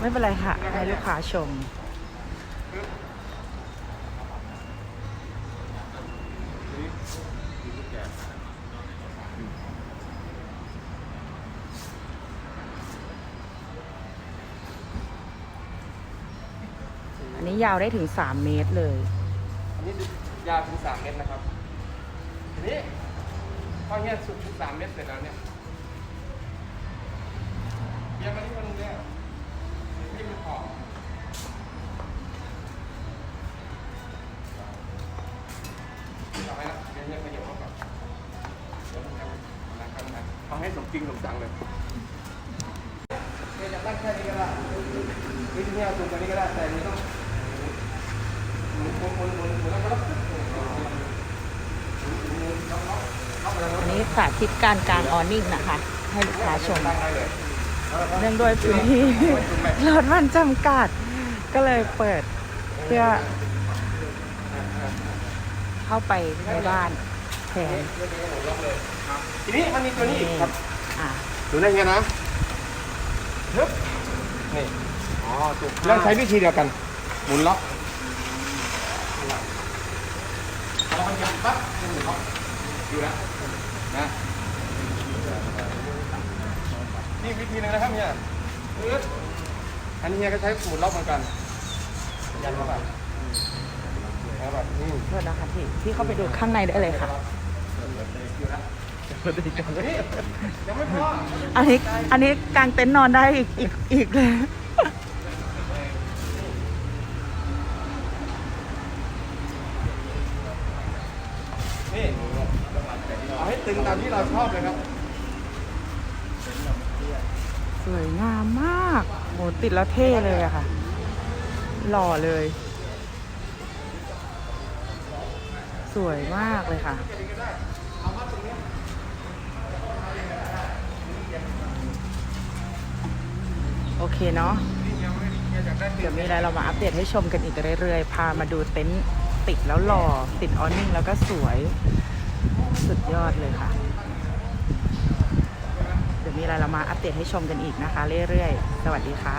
ไม่เป็นไรค่ะ ให้ลูกค้าชม อันนี้ยาวได้ถึง 3 เมตรเลย อันนี้ยาวถึงสามเมตรนะครับ ทีนี้พอเงี้ยสุดถึงสามเมตรเสร็จแล้วเนี่ยร์มาที่คนนึงเนี่ยที่มันขอบเอาไว้นะเดี๋ยวเนี่ยขยับเข้าก่อนเดี๋ยวผมจะนะครับนะเอาให้สม จริงสมจังเลยจะตั้งแค่นี้ก็ได้วิธีนี้เอาตรงตัวนี้ก็ได้แต่อันนี้ต้องหมุนหมุนหมุนหมุนหมุนแล้วก็อันนี้สาธิตการกางออนิ่งนะคะ ให้ลูกค้าชมเนื่องด้วยพื้นที่รถมันจำกัด ก็เลยเปิดเพื่อเข้าไปในบ้าน แทนทีนี้มันมีตัวนี้อีกครับอะดูได้ไงนะฮึบนี่ อ๋อถูกแล้วใช้วิธีเดียวกัน หมุนล็อกเราขยับปั๊บหมุนล็อกดูแล้วนะนี่วิธีหนึงนะครับเนี่ยปึ๊บอันนี้เฮียก็ใช้หมุนล็อกเหมือนกัน ยันเข้าไปยันเข้าไป อืมโทษนะคะพี่พี่เข้าไปดูข้างในได้เลยค่ะนี่ยังไม่พออันนี้อันนี้กางเต็นท์นอนได้อีกอีกอีกเลยนี่เอาให้ตึงตามที่เราชอบเลยครับ สวยงามมากโหติดแล้วเท่เลยอะค่ะ หล่อเลย สวยมากเลยค่ะ โอเคเนาะเดี๋ยวมีอะไรเรามาอัปเดตให้ชมกันอีกเรื่อยๆ พามาดูเต็นท์ติดแล้วหล่อ ติดออนนิ่งแล้วก็สวย สุดยอดเลยค่ะ เดี๋ยวมีอะไรเรามาอัปเดตให้ชมกันอีกนะคะ เรื่อยๆ สวัสดีค่ะ